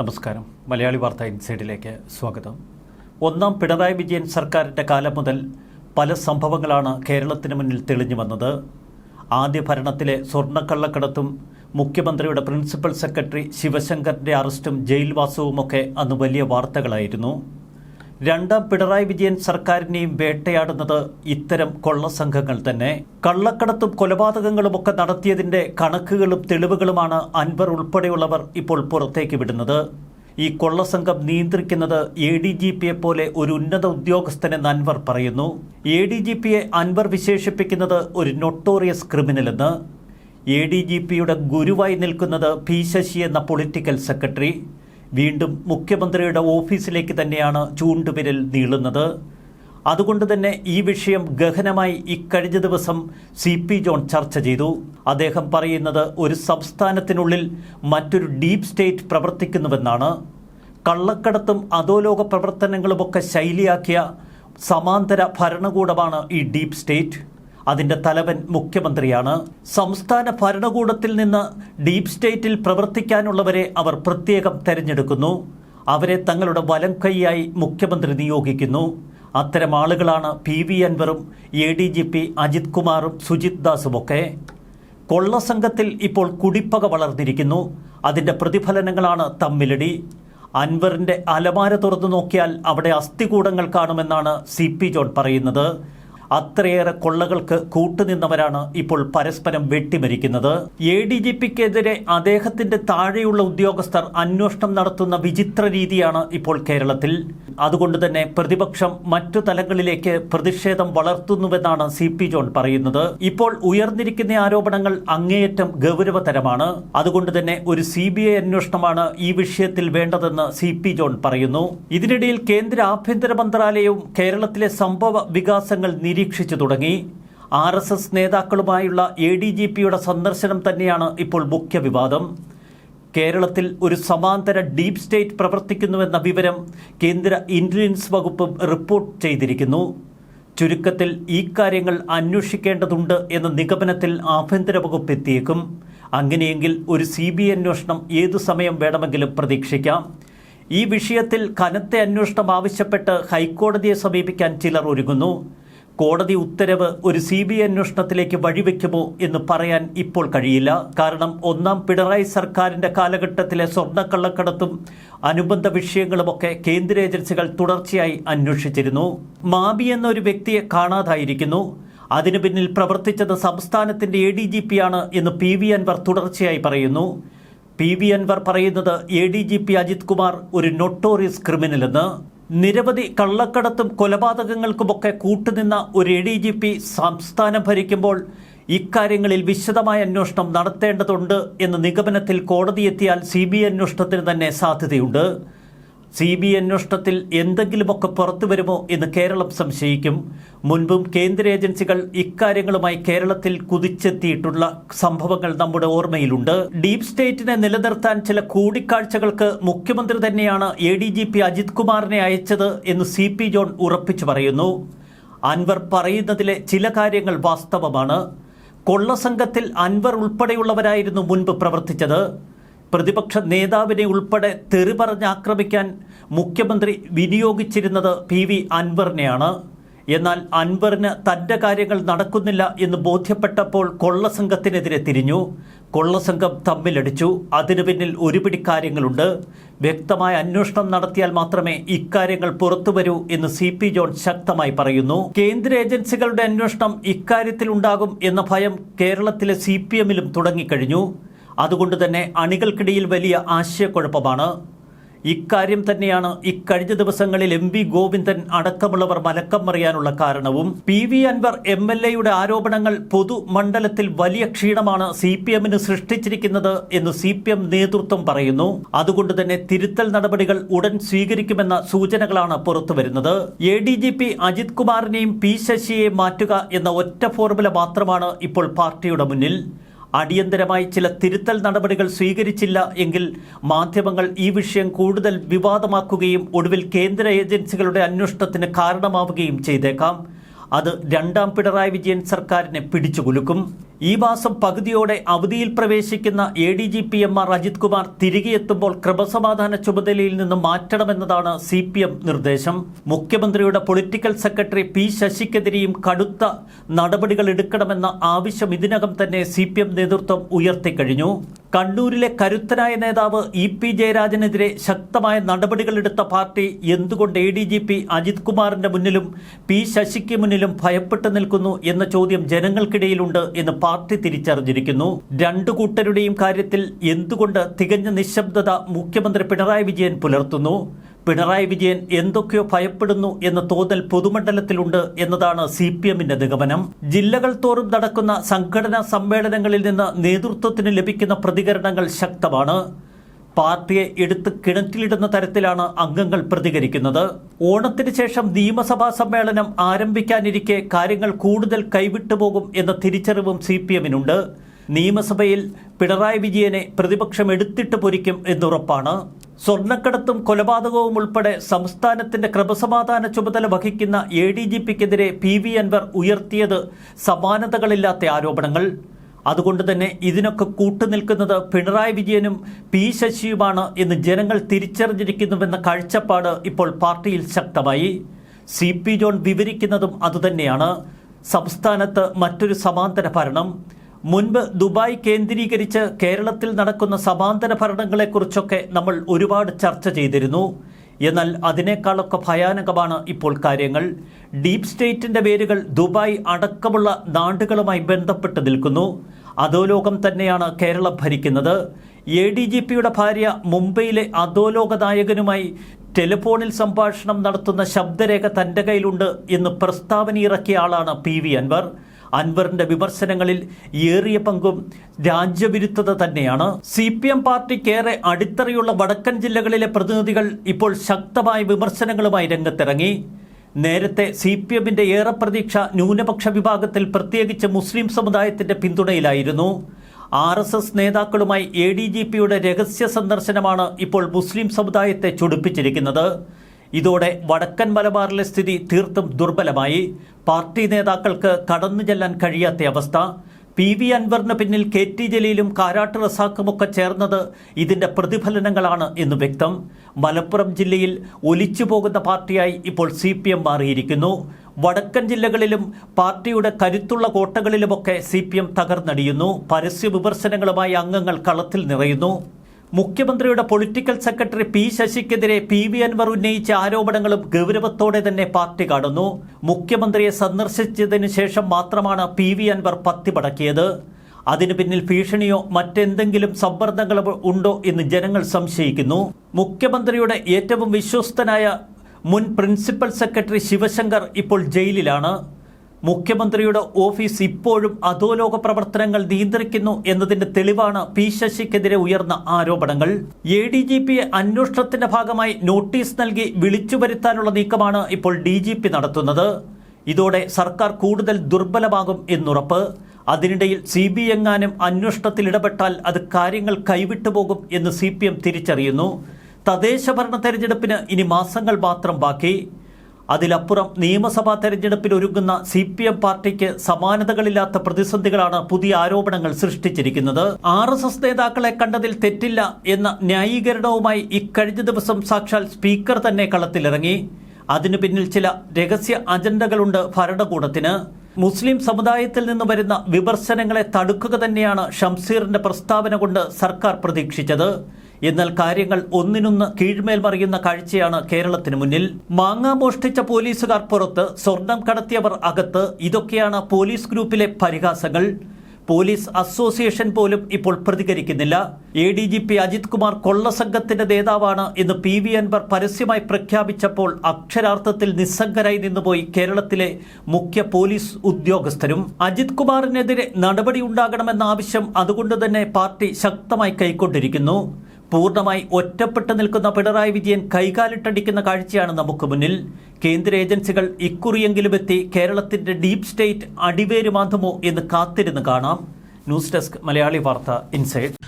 നമസ്കാരം. മലയാളി വാർത്ത ഇൻസൈഡിലേക്ക് സ്വാഗതം. ഒന്നാം പിണറായി വിജയൻ സർക്കാരിന്റെ കാലം മുതൽ പല സംഭവങ്ങളാണ് കേരളത്തിന് മുന്നിൽ തെളിഞ്ഞു വന്നത്. ആദ്യ ഭരണത്തിലെ സ്വർണക്കള്ളക്കടത്തും മുഖ്യമന്ത്രിയുടെ പ്രിൻസിപ്പൽ സെക്രട്ടറി ശിവശങ്കറിന്റെ അറസ്റ്റും ജയിൽവാസവുമൊക്കെ അന്ന് വലിയ വാർത്തകളായിരുന്നു. രണ്ടാം പിണറായി വിജയൻ സർക്കാരിനെയും വേട്ടയാടുന്നത് ഇത്തരം കൊള്ളസംഘങ്ങൾ തന്നെ. കള്ളക്കടത്തും കൊലപാതകങ്ങളും ഒക്കെ നടത്തിയതിന്റെ കണക്കുകളും തെളിവുകളുമാണ് അൻവർ ഉൾപ്പെടെയുള്ളവർ ഇപ്പോൾ പുറത്തേക്ക് വിടുന്നത്. ഈ കൊള്ളസംഘം നിയന്ത്രിക്കുന്നത് എ ഡി ജി പിയെ പോലെ ഒരു ഉന്നത ഉദ്യോഗസ്ഥനെന്ന് അൻവർ പറയുന്നു. എ ഡി ജി പിയെ അൻവർ വിശേഷിപ്പിക്കുന്നത് ഒരു നൊട്ടോറിയസ് ക്രിമിനലെന്ന് എ ഡി ജി പിയുടെ ഗുരുവായി നിൽക്കുന്നത് പി ശശി എന്ന പൊളിറ്റിക്കൽ സെക്രട്ടറി വീണ്ടും മുഖ്യമന്ത്രിയുടെ ഓഫീസിലേക്ക് തന്നെയാണ് ചൂണ്ടുവിരൽ നീളുന്നത്. അതുകൊണ്ട് തന്നെ ഈ വിഷയം ഗഹനമായി ഇക്കഴിഞ്ഞ ദിവസം സി പി ജോൺ ചർച്ച ചെയ്തു. അദ്ദേഹം പറയുന്നത് ഒരു സംസ്ഥാനത്തിനുള്ളിൽ മറ്റൊരു ഡീപ് സ്റ്റേറ്റ് പ്രവർത്തിക്കുന്നുവെന്നാണ്. കള്ളക്കടത്തും അധോലോക പ്രവർത്തനങ്ങളുമൊക്കെ ശൈലിയാക്കിയ സമാന്തര ഭരണകൂടമാണ് ഈ ഡീപ് സ്റ്റേറ്റ്. അതിന്റെ തലവൻ മുഖ്യമന്ത്രിയാണ്. സംസ്ഥാന ഭരണകൂടത്തിൽ നിന്ന് ഡീപ് സ്റ്റേറ്റിൽ പ്രവർത്തിക്കാനുള്ളവരെ അവർ പ്രത്യേകം തെരഞ്ഞെടുക്കുന്നു. അവരെ തങ്ങളുടെ വലം കൈയായി മുഖ്യമന്ത്രി നിയോഗിക്കുന്നു. അത്തരം ആളുകളാണ് P V അൻവറും A D G P Ajith കുമാറും സുജിത് ദാസുമൊക്കെ കൊള്ളസംഘത്തിൽ ഇപ്പോൾ കുടിപ്പക വളർന്നിരിക്കുന്നു. അതിന്റെ പ്രതിഫലനങ്ങളാണ് തമ്മിലടി. അൻവറിന്റെ അലമാര തുറന്നു നോക്കിയാൽ അവിടെ അസ്ഥികൂടങ്ങൾ കാണുമെന്നാണ് സി പി ജോൺ പറയുന്നത്. അത്രയേറെ കൊള്ളകൾക്ക് കൂട്ടുനിന്നവരാണ് ഇപ്പോൾ പരസ്പരം വെട്ടിമരിക്കുന്നത്. എ ഡി ജി പിക്കെതിരെ അദ്ദേഹത്തിന്റെ താഴെയുള്ള ഉദ്യോഗസ്ഥർ അന്വേഷണം നടത്തുന്ന വിചിത്ര രീതിയാണ് ഇപ്പോൾ കേരളത്തിൽ. അതുകൊണ്ട് തന്നെ പ്രതിപക്ഷം മറ്റു തലങ്ങളിലേക്ക് പ്രതിഷേധം വളർത്തുന്നുവെന്നാണ് സി പി ജോൺ പറയുന്നത്. ഇപ്പോൾ ഉയർന്നിരിക്കുന്ന ആരോപണങ്ങൾ അങ്ങേയറ്റം ഗൗരവതരമാണ്. അതുകൊണ്ട് തന്നെ ഒരു സി ബി ഐ അന്വേഷണമാണ് ഈ വിഷയത്തിൽ വേണ്ടതെന്ന് സി പി ജോൺ പറയുന്നു. ഇതിനിടയിൽ കേന്ദ്ര ആഭ്യന്തര മന്ത്രാലയവും കേരളത്തിലെ സംഭവ വികാസങ്ങൾ നിരീക്ഷിച്ചു തുടങ്ങി. ആർ എസ് എസ് നേതാക്കളുമായുള്ള എ ഡി ജി പിയുടെ സന്ദർശനം തന്നെയാണ് ഇപ്പോൾ മുഖ്യ വിവാദം. കേരളത്തിൽ ഒരു സമാന്തര ഡീപ് സ്റ്റേറ്റ് പ്രവർത്തിക്കുന്നുവെന്ന വിവരം കേന്ദ്ര ഇന്റലിജൻസ് വകുപ്പ് റിപ്പോർട്ട് ചെയ്തിരിക്കുന്നു. ചുരുക്കത്തിൽ ഈ കാര്യങ്ങൾ അന്വേഷിക്കേണ്ടതുണ്ട് എന്ന നിഗമനത്തിൽ ആഭ്യന്തര വകുപ്പ് എത്തിയേക്കും. അങ്ങനെയെങ്കിൽ ഒരു സി ബി അന്വേഷണം ഏതു സമയം വേണമെങ്കിലും പ്രതീക്ഷിക്കാം. ഈ വിഷയത്തിൽ കനത്ത അന്വേഷണം ആവശ്യപ്പെട്ട് ഹൈക്കോടതിയെ സമീപിക്കാൻ ചിലർ ഒരുങ്ങുന്നു. കോടതി ഉത്തരവ് ഒരു സി ബി ഐ അന്വേഷണത്തിലേക്ക് വഴിവെക്കുമോ എന്ന് പറയാൻ ഇപ്പോൾ കഴിയില്ല. കാരണം ഒന്നാം പിണറായി സർക്കാരിന്റെ കാലഘട്ടത്തിലെ സ്വർണക്കള്ളക്കടത്തും അനുബന്ധ വിഷയങ്ങളുമൊക്കെ കേന്ദ്ര ഏജൻസികൾ തുടർച്ചയായി അന്വേഷിച്ചിരുന്നു. മാബി എന്ന ഒരു വ്യക്തിയെ കാണാതായിരിക്കുന്നു. അതിനു പിന്നിൽ പ്രവർത്തിച്ചത് സംസ്ഥാനത്തിന്റെ എ ഡി ജി പി ആണ് എന്ന് പി വി അൻവർ തുടർച്ചയായി പറയുന്നു. പി വി അൻവർ പറയുന്നത് A D G P Ajith Kumar ഒരു നൊട്ടോറിയസ് ക്രിമിനലെന്ന് നിരവധി കള്ളക്കടത്തും കൊലപാതകങ്ങൾക്കുമൊക്കെ കൂട്ടുനിന്ന ഒരു എ ഡി ജി പി സംസ്ഥാനം ഭരിക്കുമ്പോൾ ഇക്കാര്യങ്ങളിൽ വിശദമായ അന്വേഷണം നടത്തേണ്ടതുണ്ട് എന്ന നിഗമനത്തിൽ കോടതിയെത്തിയാൽ സി ബി ഐ അന്വേഷണത്തിന് തന്നെ സാധ്യതയുണ്ട്. സി ബി അന്വേഷണത്തിൽ എന്തെങ്കിലുമൊക്കെ പുറത്തു വരുമോ എന്ന് കേരളം സംശയിക്കും. മുൻപും കേന്ദ്ര ഏജൻസികൾ ഇക്കാര്യങ്ങളുമായി കേരളത്തിൽ കുതിച്ചെത്തിയിട്ടുള്ള സംഭവങ്ങൾ നമ്മുടെ ഓർമ്മയിലുണ്ട്. ഡീപ് സ്റ്റേറ്റിനെ നിലനിർത്താൻ ചില കൂടിക്കാഴ്ചകൾക്ക് മുഖ്യമന്ത്രി തന്നെയാണ് A D G P Ajith കുമാറിനെ അയച്ചത് എന്ന് സി പി ജോൺ ഉറപ്പിച്ചു പറയുന്നു. അൻവർ പറയുന്നതിലെ ചില കാര്യങ്ങൾ വാസ്തവമാണ്. കൊള്ളസംഘത്തിൽ അൻവർ ഉൾപ്പെടെയുള്ളവരായിരുന്നു മുൻപ് പ്രവർത്തിച്ചത്. പ്രതിപക്ഷ നേതാവിനെ ഉൾപ്പെടെ തെറി പറഞ്ഞ് ആക്രമിക്കാൻ മുഖ്യമന്ത്രി വിനിയോഗിച്ചിരുന്നത് പി വി അൻവറിനെയാണ്. എന്നാൽ അൻവറിന് തന്റെ കാര്യങ്ങൾ നടക്കുന്നില്ല എന്ന് ബോധ്യപ്പെട്ടപ്പോൾ കൊള്ളസംഘത്തിനെതിരെ തിരിഞ്ഞു. കൊള്ളസംഘം തമ്മിലടിച്ചു. അതിനു പിന്നിൽ ഒരുപിടി കാര്യങ്ങളുണ്ട്. വ്യക്തമായ അന്വേഷണം നടത്തിയാൽ മാത്രമേ ഇക്കാര്യങ്ങൾ പുറത്തു വരൂ എന്ന് സി പി ജോൺ ശക്തമായി പറയുന്നു. കേന്ദ്ര ഏജൻസികളുടെ അന്വേഷണം ഇക്കാര്യത്തിൽ ഉണ്ടാകും എന്ന ഭയം കേരളത്തിലെ സി പി എമ്മിലും തുടങ്ങിക്കഴിഞ്ഞു. അതുകൊണ്ട് തന്നെ അണികൾക്കിടയിൽ വലിയ ആശയക്കുഴപ്പമാണ്. ഇക്കാര്യം തന്നെയാണ് ഇക്കഴിഞ്ഞ ദിവസങ്ങളിൽ എം വി ഗോവിന്ദൻ അടക്കമുള്ളവർ മലക്കം മറിയാനുള്ള കാരണവും. P V Anvar M L എയുടെ ആരോപണങ്ങൾ പൊതുമണ്ഡലത്തിൽ വലിയ ക്ഷീണമാണ് സി പി എമ്മിന് സൃഷ്ടിച്ചിരിക്കുന്നത് എന്ന് സി പി എം നേതൃത്വം പറയുന്നു. അതുകൊണ്ട് തന്നെ തിരുത്തൽ നടപടികൾ ഉടൻ സ്വീകരിക്കുമെന്ന സൂചനകളാണ് പുറത്തുവരുന്നത് A D G P Ajith കുമാറിനെയും P ശശിയെയും മാറ്റുക എന്ന ഒറ്റ ഫോർമുല മാത്രമാണ് ഇപ്പോൾ പാർട്ടിയുടെ മുന്നിൽ. അടിയന്തരമായി ചില തിരുത്തൽ നടപടികൾ സ്വീകരിച്ചില്ല എങ്കിൽ മാധ്യമങ്ങൾ ഈ വിഷയം കൂടുതൽ വിവാദമാക്കുകയും ഒടുവിൽ കേന്ദ്ര ഏജൻസികളുടെ അന്വേഷണത്തിന് കാരണമാവുകയും ചെയ്തേക്കാം. അത് രണ്ടാം പിണറായി വിജയൻ സർക്കാരിനെ പിടിച്ചുകുലുക്കും. ഈ മാസം പകുതിയോടെ അവധിയിൽ പ്രവേശിക്കുന്ന A D G P M R Ajith Kumar തിരികെ എത്തുമ്പോൾ ക്രമസമാധാന ചുമതലയിൽ നിന്ന് മാറ്റണമെന്നതാണ് സി പി എം നിർദ്ദേശം. മുഖ്യമന്ത്രിയുടെ പൊളിറ്റിക്കൽ സെക്രട്ടറി പി ശശിക്കെതിരെയും കടുത്ത നടപടികൾ എടുക്കണമെന്ന ആവശ്യം ഇതിനകം തന്നെ സി പി എം നേതൃത്വം ഉയർത്തിക്കഴിഞ്ഞു. കണ്ണൂരിലെ കരുത്തനായ നേതാവ് ഇ പി ജയരാജനെതിരെ ശക്തമായ നടപടികളെടുത്ത പാർട്ടി എന്തുകൊണ്ട് A D G P Ajith കുമാറിന്റെ മുന്നിലും പി ശശിക്ക് മുന്നിലും ഭയപ്പെട്ടു നിൽക്കുന്നു എന്ന ചോദ്യം ജനങ്ങൾക്കിടയിലുണ്ട് എന്ന് പാർട്ടി തിരിച്ചറിഞ്ഞിരിക്കുന്നു. രണ്ടു കൂട്ടരുടെയും കാര്യത്തിൽ എന്തുകൊണ്ട് തികഞ്ഞ നിശബ്ദത മുഖ്യമന്ത്രി പിണറായി വിജയൻ പുലർത്തുന്നു? പിണറായി വിജയൻ എന്തൊക്കെയോ ഭയപ്പെടുന്നു എന്ന തോന്നൽ പൊതുമണ്ഡലത്തിലുണ്ട് എന്നതാണ് സി പി എമ്മിന്റെ നിഗമനം. ജില്ലകൾ തോറും നടക്കുന്ന സംഘടനാ സമ്മേളനങ്ങളിൽ നിന്ന് നേതൃത്വത്തിന് ലഭിക്കുന്ന പ്രതികരണങ്ങൾ ശക്തമാണ്. പാർട്ടിയെ എടുത്ത് കിണറ്റിലിടുന്ന തരത്തിലാണ് അംഗങ്ങൾ പ്രതികരിക്കുന്നത്. ഓണത്തിന് ശേഷം നിയമസഭാ സമ്മേളനം ആരംഭിക്കാനിരിക്കെ കാര്യങ്ങൾ കൂടുതൽ കൈവിട്ടുപോകും എന്ന തിരിച്ചറിവും സി പി എമ്മിനുണ്ട് നിയമസഭയിൽ പിണറായി വിജയനെ പ്രതിപക്ഷം എടുത്തിട്ട് പൊരിക്കും എന്നുറപ്പാണ്. സ്വർണക്കടത്തും കൊലപാതകവും ഉൾപ്പെടെ സംസ്ഥാനത്തിന്റെ ക്രമസമാധാന ചുമതല വഹിക്കുന്ന എ ഡി ജി പിക്കെതിരെ പി വി അൻവർ ഉയർത്തിയത് സമാനതകളില്ലാത്ത ആരോപണങ്ങൾ. അതുകൊണ്ട് തന്നെ ഇതിനൊക്കെ കൂട്ടുനിൽക്കുന്നത് പിണറായി വിജയനും പി ശശിയുമാണ് എന്ന് ജനങ്ങൾ തിരിച്ചറിഞ്ഞിരിക്കുന്നുവെന്ന കാഴ്ചപ്പാട് ഇപ്പോൾ പാർട്ടിയിൽ ശക്തമായി. സി പി ജോൺ വിവരിക്കുന്നതും അതുതന്നെയാണ്. സംസ്ഥാനത്ത് മറ്റൊരു സമാന്തര ഭരണം. മുൻപ് ദുബായ് കേന്ദ്രീകരിച്ച് കേരളത്തിൽ നടക്കുന്ന സമാന്തര ഭരണങ്ങളെക്കുറിച്ചൊക്കെ നമ്മൾ ഒരുപാട് ചർച്ച ചെയ്തിരുന്നു. എന്നാൽ അതിനേക്കാളൊക്കെ ഭയാനകമാണ് ഇപ്പോൾ കാര്യങ്ങൾ. ഡീപ് സ്റ്റേറ്റിന്റെ പേരുകൾ ദുബായ് അടക്കമുള്ള നാടുകളുമായി ബന്ധപ്പെട്ട് നിൽക്കുന്നു. അധോലോകം തന്നെയാണ് കേരളം ഭരിക്കുന്നത്. എ ഡി ജി പിയുടെ ഭാര്യ മുംബൈയിലെ അധോലോക നായകനുമായി ടെലിഫോണിൽ സംഭാഷണം നടത്തുന്ന ശബ്ദരേഖ തന്റെ കയ്യിലുണ്ട് എന്ന് പ്രസ്താവന ഇറക്കിയ ആളാണ് പി വി അൻവർ. അൻവറിന്റെ വിമർശനങ്ങളിൽ ഏറിയ പങ്കും രാജ്യവിരുദ്ധത തന്നെയാണ്. സി പി എം പാർട്ടിക്കേറെ അടിത്തറയുള്ള വടക്കൻ ജില്ലകളിലെ പ്രതിനിധികൾ ഇപ്പോൾ ശക്തമായ വിമർശനങ്ങളുമായി രംഗത്തിറങ്ങി. നേരത്തെ സി പി എമ്മിന്റെ ഏറെ പ്രതീക്ഷ ന്യൂനപക്ഷ വിഭാഗത്തിൽ പ്രത്യേകിച്ച് മുസ്ലിം സമുദായത്തിന്റെ പിന്തുണയിലായിരുന്നു. ആർ എസ് എസ് നേതാക്കളുമായി എ ഡി ജി പിയുടെ രഹസ്യ സന്ദർശനമാണ് ഇപ്പോൾ മുസ്ലിം സമുദായത്തെ ചൊടിപ്പിച്ചിരിക്കുന്നത്. ഇതോടെ വടക്കൻ മലബാറിലെ സ്ഥിതി തീർത്തും ദുർബലമായി. പാർട്ടി നേതാക്കൾക്ക് കടന്നു ചെല്ലാൻ കഴിയാത്ത അവസ്ഥ. പി വി അൻവറിന് പിന്നിൽ കെ ടി ജലീലും കാരാട്ട് റസാക്കുമൊക്കെ ചേർന്നത് ഇതിന്റെ പ്രതിഫലനങ്ങളാണ് എന്ന് വ്യക്തം. മലപ്പുറം ജില്ലയിൽ ഒലിച്ചു പോകുന്ന പാർട്ടിയായി ഇപ്പോൾ സി പി എം മാറിയിരിക്കുന്നു. വടക്കൻ ജില്ലകളിലും പാർട്ടിയുടെ കരുത്തുള്ള കോട്ടകളിലുമൊക്കെ സി പി എം തകർന്നടിയുന്നു. പരസ്യ വിമർശനങ്ങളുമായി അംഗങ്ങൾ കളത്തിൽ നിറയുന്നു. മുഖ്യമന്ത്രിയുടെ പൊളിറ്റിക്കൽ സെക്രട്ടറി പി ശശിക്കെതിരെ പി വി അൻവർ ഉന്നയിച്ച ആരോപണങ്ങളും ഗൗരവത്തോടെ തന്നെ പാർട്ടി കാണുന്നു. മുഖ്യമന്ത്രിയെ സന്ദർശിച്ചതിനു ശേഷം മാത്രമാണ് പി വി അൻവർ പത്തി പടക്കിയത് അതിനു പിന്നിൽ ഭീഷണിയോ മറ്റെന്തെങ്കിലും സമ്മർദ്ദങ്ങളോ ഉണ്ടോ എന്ന് ജനങ്ങൾ സംശയിക്കുന്നു. മുഖ്യമന്ത്രിയുടെ ഏറ്റവും വിശ്വസ്തനായ മുൻ പ്രിൻസിപ്പൽ സെക്രട്ടറി ശിവശങ്കർ ഇപ്പോൾ ജയിലിലാണ്. മുഖ്യമന്ത്രിയുടെ ഓഫീസ് ഇപ്പോഴും അധോലോക പ്രവർത്തനങ്ങൾ നിയന്ത്രിക്കുന്നു എന്നതിന്റെ തെളിവാണ് പി ശശിക്കെതിരെ ഉയർന്ന ആരോപണങ്ങൾ. എ ഡി ജി പിയെ അന്വേഷണത്തിന്റെ ഭാഗമായി നോട്ടീസ് നൽകി വിളിച്ചു വരുത്താനുള്ള നീക്കമാണ് ഇപ്പോൾ ഡി ജി പി നടത്തുന്നത്. ഇതോടെ സർക്കാർ കൂടുതൽ ദുർബലമാകും എന്നുറപ്പ്. അതിനിടയിൽ സി ബി എങ്ങാനും അന്വേഷണത്തിൽ ഇടപെട്ടാൽ അത് കാര്യങ്ങൾ കൈവിട്ടുപോകും എന്ന് സി തിരിച്ചറിയുന്നു. തദ്ദേശ ഭരണ തെരഞ്ഞെടുപ്പിന് ഇനി മാസങ്ങൾ മാത്രം ബാക്കി. അതിലപ്പുറം നിയമസഭാ തെരഞ്ഞെടുപ്പിൽ ഒരുങ്ങുന്ന സി പി എം പാർട്ടിക്ക് സമാനതകളില്ലാത്ത പ്രതിസന്ധികളാണ് പുതിയ ആരോപണങ്ങൾ സൃഷ്ടിച്ചിരിക്കുന്നത്. ആർ എസ് എസ് നേതാക്കളെ കണ്ടതിൽ തെറ്റില്ല എന്ന ന്യായീകരണവുമായി ഇക്കഴിഞ്ഞ ദിവസം സാക്ഷാൽ സ്പീക്കർ തന്നെ കളത്തിലിറങ്ങി. അതിനു പിന്നിൽ ചില രഹസ്യ അജണ്ടകളുണ്ട് ഭരണകൂടത്തിന്. മുസ്ലിം സമുദായത്തിൽ നിന്ന് വരുന്ന വിമർശനങ്ങളെ തടുക്കുക തന്നെയാണ് ഷംസീറിന്റെ പ്രസ്താവന കൊണ്ട് സർക്കാർ പ്രതീക്ഷിച്ചത്. എന്നാൽ കാര്യങ്ങൾ ഒന്നിനൊന്ന് കീഴ്മേൽ മറിയുന്ന കാഴ്ചയാണ് കേരളത്തിന് മുന്നിൽ. മാങ്ങ മോഷ്ടിച്ച പോലീസുകാർ പുറത്ത് സ്വർണം കടത്തിയവർ അകത്ത്. ഇതൊക്കെയാണ് പോലീസ് ഗ്രൂപ്പിലെ പരിഹാസങ്ങൾ. പോലീസ് അസോസിയേഷൻ പോലും ഇപ്പോൾ പ്രതികരിക്കുന്നില്ല. A D G P Ajith Kumar കൊള്ളസംഘത്തിന്റെ നേതാവാണ് എന്ന് പി വി അൻവർ പരസ്യമായി പ്രഖ്യാപിച്ചപ്പോൾ അക്ഷരാർത്ഥത്തിൽ നിസ്സംഗരായി നിന്നുപോയി കേരളത്തിലെ മുഖ്യ പോലീസ് ഉദ്യോഗസ്ഥരും. അജിത് കുമാറിനെതിരെ നടപടി ഉണ്ടാകണമെന്ന ആവശ്യം അതുകൊണ്ട് തന്നെ പാർട്ടി ശക്തമായി കൈക്കൊണ്ടിരിക്കുന്നു. പൂർണമായി ഒറ്റപ്പെട്ടു നിൽക്കുന്ന പിണറായി വിജയൻ കൈകാലിട്ടടിക്കുന്ന കാഴ്ചയാണ് നമുക്ക് മുന്നിൽ. കേന്ദ്ര ഏജൻസികൾ ഇക്കുറിയെങ്കിലും എത്തി കേരളത്തിന്റെ ഡീപ് സ്റ്റേറ്റ് അടിവേരുമാന്തുമോ എന്ന് കാത്തിരുന്ന് കാണാം. ന്യൂസ് ഡെസ്ക് മലയാളി വാർത്ത ഇൻസൈഡ്.